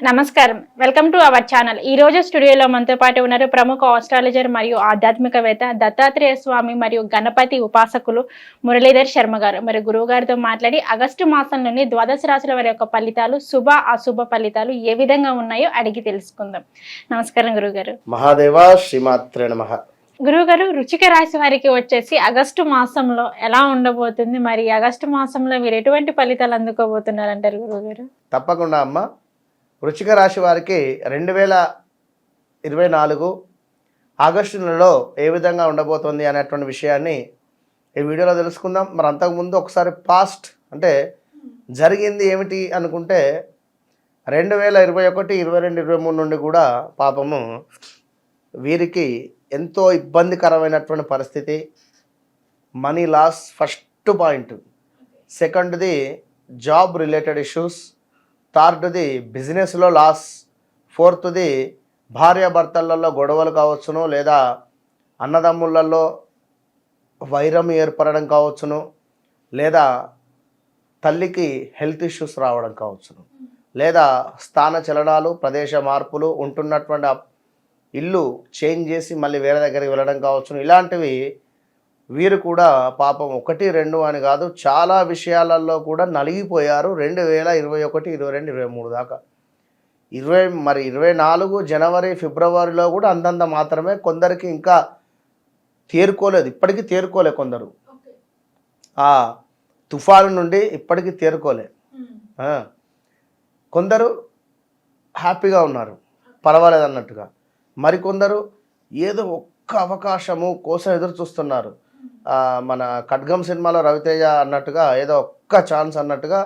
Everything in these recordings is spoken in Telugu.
నమస్కారం. వెల్కమ్ టు అవర్ ఛానల్ ఈ రోజు స్టూడియోలో మనతో పాటు ఉన్నారు ప్రముఖ ఆస్ట్రాలజర్ మరియు ఆధ్యాత్మికవేత్త దత్తాత్రేయ స్వామి మరియు గణపతి ఉపాసకులు మురళీధర్ శర్మ గారు. మరి గురువు గారితో మాట్లాడి ఆగస్టు మాసంలోని ద్వాదశ రాశుల వారి యొక్క ఫలితాలు శుభ అశుభ ఫలితాలు ఏ విధంగా ఉన్నాయో అడిగి తెలుసుకుందాం. నమస్కారం గురువు గారు. మహాదేవ శ్రీమాత్రే నమ. గురువు గారు రుచిక రాశి వారికి వచ్చేసి ఆగస్టు మాసంలో ఎలా ఉండబోతుంది? మరి ఆగస్టు మాసంలో మీరు ఎటువంటి ఫలితాలు అందుకోబోతున్నారు అంటారు గురువు గారు? తప్పకుండా అమ్మ. వృచ్చిక రాశి వారికి రెండు వేల ఇరవై నాలుగు ఆగస్టు నెలలో ఏ విధంగా ఉండబోతోంది అనేటువంటి విషయాన్ని ఈ వీడియోలో తెలుసుకుందాం. మరి అంతకుముందు ఒకసారి పాస్ట్ అంటే జరిగింది ఏమిటి అనుకుంటే రెండు వేల ఇరవై ఒకటి ఇరవై రెండు ఇరవై మూడు నుండి కూడా పాపము వీరికి ఎంతో ఇబ్బందికరమైనటువంటి పరిస్థితి. మనీ లాస్ ఫస్ట్ పాయింట్ సెకండ్ది జాబ్ రిలేటెడ్ ఇష్యూస్ థర్డ్ది బిజినెస్లో లాస్. ఫోర్త్ది భార్యాభర్తలలో గొడవలు కావచ్చును లేదా అన్నదమ్ములలో వైరం ఏర్పడడం కావచ్చును లేదా తల్లికి హెల్త్ ఇష్యూస్ రావడం కావచ్చును లేదా స్థాన చలనాలు ప్రదేశ మార్పులు ఉంటున్నటువంటి ఇల్లు చేంజ్ చేసి మళ్ళీ వేరే దగ్గరికి వెళ్ళడం కావచ్చును. ఇలాంటివి వీరు కూడా పాపం ఒకటి రెండు అని కాదు చాలా విషయాలలో కూడా నలిగిపోయారు. రెండు వేల ఇరవై ఒకటి ఇరవై రెండు ఇరవై మూడు దాకా. ఇరవై మరి ఇరవై నాలుగు జనవరి ఫిబ్రవరిలో కూడా అంతంత మాత్రమే కొందరికి ఇంకా తేరుకోలేదు. ఇప్పటికీ తేరుకోలే కొందరు. ఆ తుఫాను నుండి ఇప్పటికీ తేరుకోలే. కొందరు హ్యాపీగా ఉన్నారు. పర్వాలేదు అన్నట్టుగా. మరికొందరు ఏదో ఒక్క అవకాశము కోసం ఎదురు చూస్తున్నారు. మన ఖడ్గం సినిమాలో రవితేజ అన్నట్టుగా ఏదో ఒక్క ఛాన్స్ అన్నట్టుగా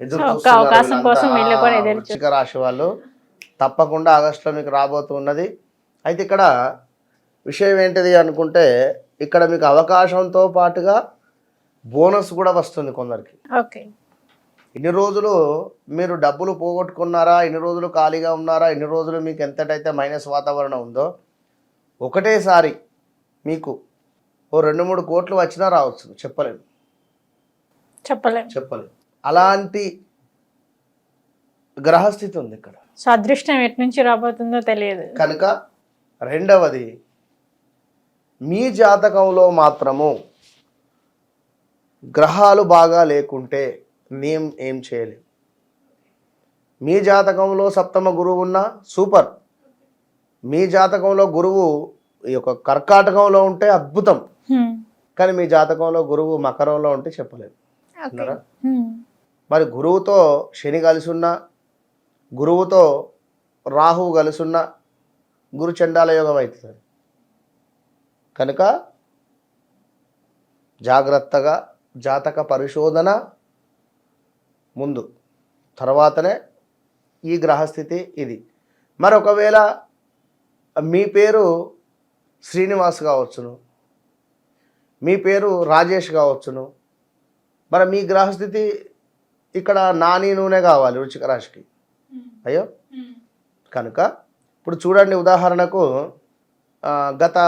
ఎదురు రాశి వాళ్ళు. తప్పకుండా ఆగస్టులో మీకు రాబోతున్నది అయితే ఇక్కడ విషయం ఏంటిది అనుకుంటే ఇక్కడ మీకు అవకాశంతో పాటుగా బోనస్ కూడా వస్తుంది కొందరికి. ఓకే. ఇన్ని రోజులు మీరు డబ్బులు పోగొట్టుకున్నారా? ఇన్ని రోజులు ఖాళీగా ఉన్నారా? ఇన్ని రోజులు మీకు ఎంతటైతే మైనస్ వాతావరణం ఉందో ఒకటేసారి మీకు ఓ రెండు మూడు కోట్లు వచ్చినా రావచ్చు. చెప్పలేను. చెప్పలేం. చెప్పలేను అలాంటి గ్రహస్థితి ఉంది ఇక్కడ. సో అదృష్టం ఎటు నుంచి రాబోతుందో తెలియదు. కనుక రెండవది మీ జాతకంలో మాత్రము గ్రహాలు బాగా లేకుంటే మేం ఏం చేయలేం మీ జాతకంలో సప్తమ గురువు ఉన్నా సూపర్. మీ జాతకంలో గురువు ఈ యొక్క కర్కాటకంలో ఉంటే అద్భుతం. కానీ మీ జాతకంలో గురువు మకరంలో ఉంటే చెప్పలేదు. మరి గురువుతో శని కలిసి ఉన్నా గురువుతో రాహువు కలిసి ఉన్నా గురు చండాల యోగం అవుతుంది. కనుక జాగ్రత్తగా జాతక పరిశోధన ముందు. తర్వాతనే ఈ గ్రహస్థితి ఇది. మరి ఒకవేళ మీ పేరు శ్రీనివాస్ కావచ్చును. మీ పేరు రాజేష్ కావచ్చును. మరి మీ గ్రహస్థితి ఇక్కడ నాని నూనె కావాలి రుచిక రాశికి. అయ్యో. కనుక ఇప్పుడు చూడండి ఉదాహరణకు గత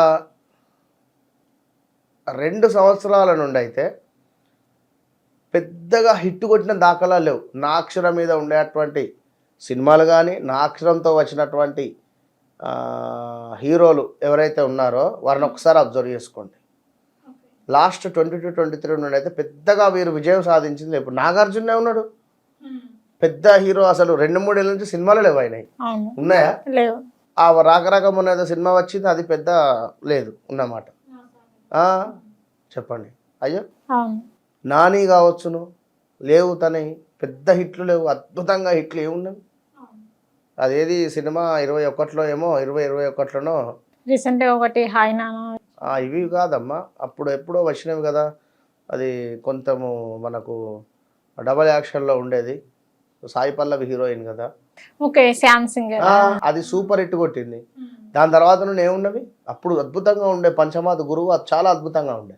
రెండు సంవత్సరాల నుండి అయితే పెద్దగా హిట్ కొట్టిన దాఖలా లేవు. నా అక్షరం మీద ఉండేటువంటి సినిమాలు కానీ నా అక్షరంతో వచ్చినటువంటి హీరోలు ఎవరైతే ఉన్నారో వారిని ఒకసారి అబ్జర్వ్ చేసుకోండి. Last twenty two twenty three నుండి అయితే పెద్దగా వీరు విజయం సాధించింది ఇప్పుడు నాగార్జునే ఉన్నాడు. పెద్ద హీరో అసలు రెండు మూడేళ్ళ నుంచి సినిమాలు లేవు అయినాయి ఉన్నాయా? లేవు. ఆ రాక రాక మొన్న ఏదో సినిమా వచ్చింది అది పెద్ద లేదు ఉన్నమాట. ఆ, చెప్పండి. అయ్యో. అవును. నాని కావచ్చును. లేవు తనవి పెద్ద హిట్లు లేవు. అద్భుతంగా హిట్లు ఏమున్నవి అదేది సినిమా ఇరవై ఒకటిలో ఏమో ఇరవై ఇరవై ఒకటిలోనో రీసెంట్గా ఒకటి హాయ్ నాన్న ఇవి కాదమ్మా. అప్పుడు ఎప్పుడో వచ్చినవి కదా. అది కొంచెము మనకు డబల్ యాక్షన్లో ఉండేది. సాయి పల్లవి హీరోయిన్ కదా. ఓకే శాంసంగ్ అది సూపర్ హిట్ కొట్టింది. దాని తర్వాత నుండి ఏమున్నవి? అప్పుడు అద్భుతంగా ఉండే పంచమాత గురువు అది చాలా అద్భుతంగా ఉండే.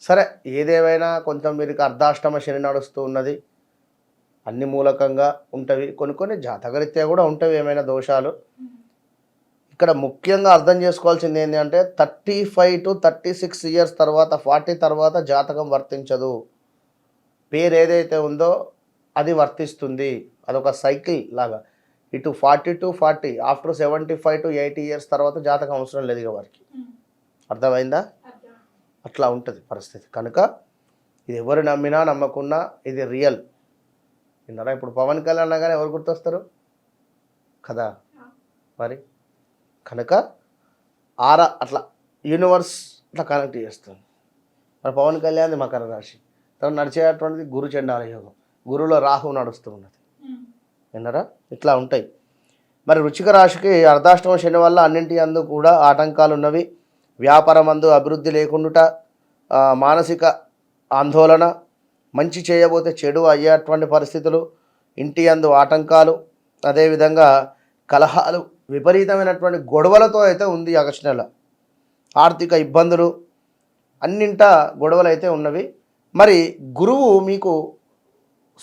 సరే ఏదేమైనా కొంచెం వీరికి అర్ధాష్టమ శని నడుస్తూ ఉన్నది. అన్ని మూలకంగా ఉంటవి. కొన్ని కొన్ని జాతకరీత్యా కూడా ఉంటవి ఏమైనా దోషాలు. ఇక్కడ ముఖ్యంగా అర్థం చేసుకోవాల్సింది ఏంటి అంటే thirty five to thirty six years తర్వాత ఫార్టీ తర్వాత జాతకం వర్తించదు. పేరు ఏదైతే ఉందో అది వర్తిస్తుంది. అదొక సైకిల్ లాగా. ఇటు forty to forty after seventy five to eighty years తర్వాత జాతకం అవసరం లేదు ఇక వారికి. అర్థమైందా? అట్లా ఉంటుంది పరిస్థితి. కనుక ఇది ఎవరు నమ్మినా నమ్మకున్నా ఇది రియల్. విన్నారా? ఇప్పుడు పవన్ కళ్యాణ్ అనగానే ఎవరు గుర్తొస్తారు? కదా? మరి? కనుక ఆరా అట్లా యూనివర్స్ అట్లా కనెక్ట్ చేస్తుంది. మరి పవన్ కళ్యాణ్ మకర రాశి తను నడిచేటువంటిది గురు చండాల యోగం. గురువులో రాహు నడుస్తూ ఉన్నది విన్నారా? ఇట్లా ఉంటాయి. మరి రుచిక రాశికి అర్ధాష్టమ శని వల్ల అన్నింటి అందు కూడా ఆటంకాలు ఉన్నవి. వ్యాపారం అందు అభివృద్ధి లేకుండుట ఆ, మానసిక ఆందోళన మంచి చేయబోతే చెడు అయ్యేటువంటి పరిస్థితులు ఇంటి అందు ఆటంకాలు అదేవిధంగా కలహాలు విపరీతమైనటువంటి గొడవలతో అయితే ఉంది ఆగస్టు నెల. ఆర్థిక ఇబ్బందులు అన్నింట గొడవలు అయితే ఉన్నవి. మరి గురువు మీకు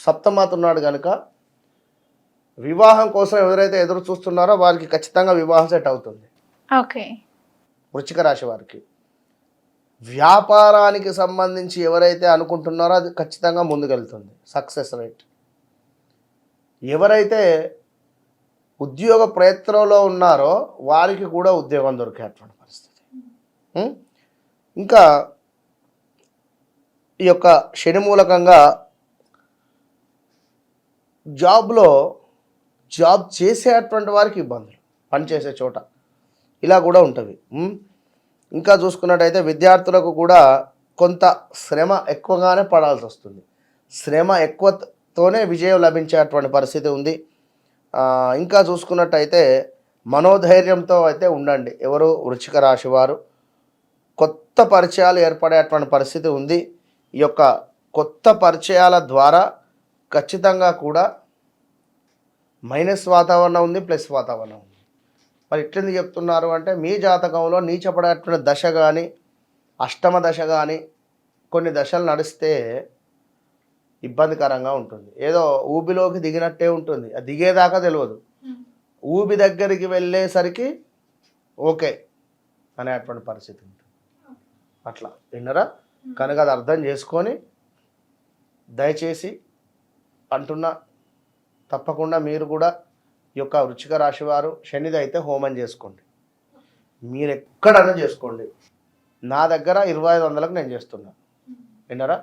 సప్తమాత ఉన్నాడు కనుక వివాహం కోసం ఎవరైతే ఎదురు చూస్తున్నారో వారికి ఖచ్చితంగా వివాహం సెట్ అవుతుంది. ఓకే. వృచ్చిక రాశి వారికి. వ్యాపారానికి సంబంధించి ఎవరైతే అనుకుంటున్నారో అది ఖచ్చితంగా ముందుకెళ్తుంది. Success rate. ఎవరైతే ఉద్యోగ ప్రయత్నంలో ఉన్నారో వారికి కూడా ఉద్యోగం దొరికేటువంటి పరిస్థితి. ఇంకా ఈ యొక్క శని మూలకంగా జాబ్లో జాబ్ చేసేటువంటి వారికి ఇబ్బందులు పనిచేసే చోట ఇలా కూడా ఉంటుంది. ఇంకా చూసుకున్నట్టయితే విద్యార్థులకు కూడా కొంత శ్రమ ఎక్కువగానే పడాల్సి వస్తుంది శ్రమ ఎక్కువతోనే విజయం లభించేటువంటి పరిస్థితి ఉంది. ఇంకా చూసుకున్నట్టయితే మనోధైర్యంతో అయితే ఉండండి. ఎవరు? వృచ్చిక రాశి వారు. కొత్త పరిచయాలు ఏర్పడేటువంటి పరిస్థితి ఉంది. ఈ యొక్క కొత్త పరిచయాల ద్వారా ఖచ్చితంగా కూడా మైనస్ వాతావరణం ఉంది ప్లస్ వాతావరణం ఉంది. మరి ఎట్లెందుకు చెప్తున్నారు అంటే మీ జాతకంలో నీచపడేటువంటి దశ కానీ అష్టమ దశ కానీ కొన్ని దశలు నడిస్తే ఇబ్బందికరంగా ఉంటుంది. ఏదో ఊబిలోకి దిగినట్టే ఉంటుంది. అది దిగేదాకా తెలియదు ఊబి దగ్గరికి వెళ్ళేసరికి ఓకే అనేటువంటి పరిస్థితి ఉంటుంది. అట్లా. విన్నరా? కనుక అది అర్థం చేసుకొని దయచేసి అంటున్నా తప్పకుండా మీరు కూడా ఈ యొక్క వృచ్చిక రాశి వారు శనిది అయితే హోమం చేసుకోండి. మీరు ఎక్కడైనా చేసుకోండి. నా దగ్గర ఇరవై ఐదు వందలకు నేను చేస్తున్నా. విన్నారా?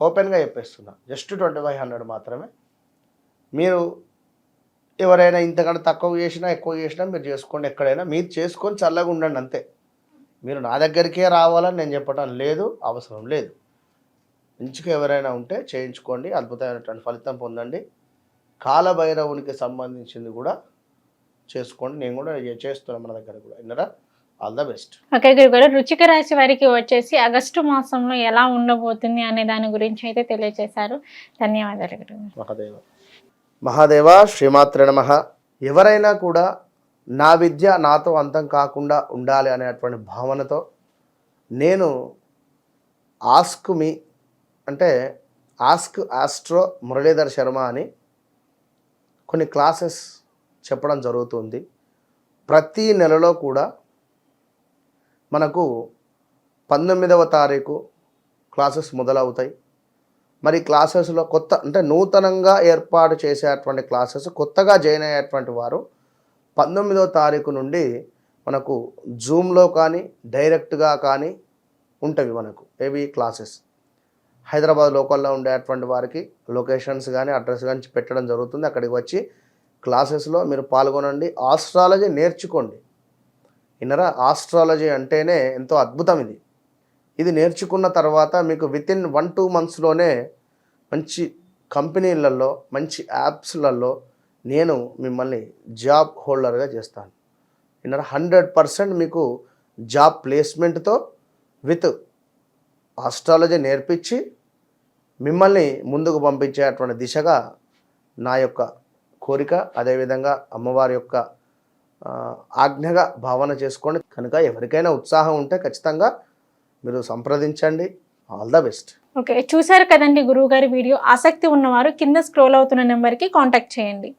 ఓపెన్గా చెప్పేస్తున్నా. జస్ట్ ట్వంటీ ఫైవ్ హండ్రెడ్ మాత్రమే. మీరు ఎవరైనా ఇంతకంటే తక్కువ చేసినా ఎక్కువ చేసినా మీరు చేసుకోండి ఎక్కడైనా. మీరు చేసుకొని చల్లగా ఉండండి అంతే. మీరు నా దగ్గరికే రావాలని నేను చెప్పడం లేదు అవసరం లేదు. మంచిగా ఎవరైనా ఉంటే చేయించుకోండి. అద్భుతమైనటువంటి ఫలితం పొందండి. కాలభైరవునికి సంబంధించింది కూడా చేసుకోండి. నేను కూడా చేస్తున్నాను మన దగ్గర కూడా. విన్నరా? All the best. ఓకే గురుగారు రుచిక రాశి వారికి వచ్చేసి ఆగస్టు మాసంలో ఎలా ఉండబోతుంది అనే దాని గురించి అయితే తెలియజేశారు ధన్యవాదాలు గురుగారు మహాదేవ. మహాదేవ శ్రీమాత్ర నమ. ఎవరైనా కూడా నా విద్య నాతో అంతం కాకుండా ఉండాలి అనేటువంటి భావనతో నేను ఆస్క్ మీ అంటే ఆస్క్ ఆస్ట్రో మురళీధర్ శర్మ అని కొన్ని క్లాసెస్ చెప్పడం జరుగుతుంది. ప్రతి నెలలో కూడా మనకు పంతొమ్మిదవ తారీఖు క్లాసెస్ మొదలవుతాయి. మరి క్లాసెస్లో కొత్త అంటే నూతనంగా ఏర్పాటు చేసేటువంటి క్లాసెస్ కొత్తగా జాయిన్ అయ్యేటువంటి వారు పంతొమ్మిదవ తారీఖు నుండి మనకు జూమ్లో కానీ డైరెక్ట్గా కానీ ఉంటవి మనకు ఏవి క్లాసెస్. హైదరాబాద్ లోకల్లో ఉండేటువంటి వారికి లొకేషన్స్ కానీ అడ్రస్ కానీ పెట్టడం జరుగుతుంది. అక్కడికి వచ్చి క్లాసెస్లో మీరు పాల్గొనండి. ఆస్ట్రాలజీ నేర్చుకోండి. ఇన్నరా ఆస్ట్రాలజీ అంటేనే ఎంతో అద్భుతం ఇది. ఇది నేర్చుకున్న తర్వాత మీకు విత్ ఇన్ వన్ టూ మంత్స్లోనే మంచి కంపెనీలలో మంచి యాప్స్లలో నేను మిమ్మల్ని జాబ్ హోల్డర్గా చేస్తాను. ఇన్నర హండ్రెడ్ పర్సెంట్ మీకు జాబ్ ప్లేస్మెంట్తో విత్ ఆస్ట్రాలజీ నేర్పించి మిమ్మల్ని ముందుకు పంపించేటువంటి దిశగా నా యొక్క కోరిక అదేవిధంగా అమ్మవారి యొక్క ఆజ్ఞగా భావన చేసుకోండి. కనుక ఎవరికైనా ఉత్సాహం ఉంటే ఖచ్చితంగా మీరు సంప్రదించండి. All the best. ఓకే చూసారు కదండి గురువు గారి వీడియో. ఆసక్తి ఉన్నవారు కింద స్క్రోల్ అవుతున్న నెంబర్కి కాంటాక్ట్ చేయండి.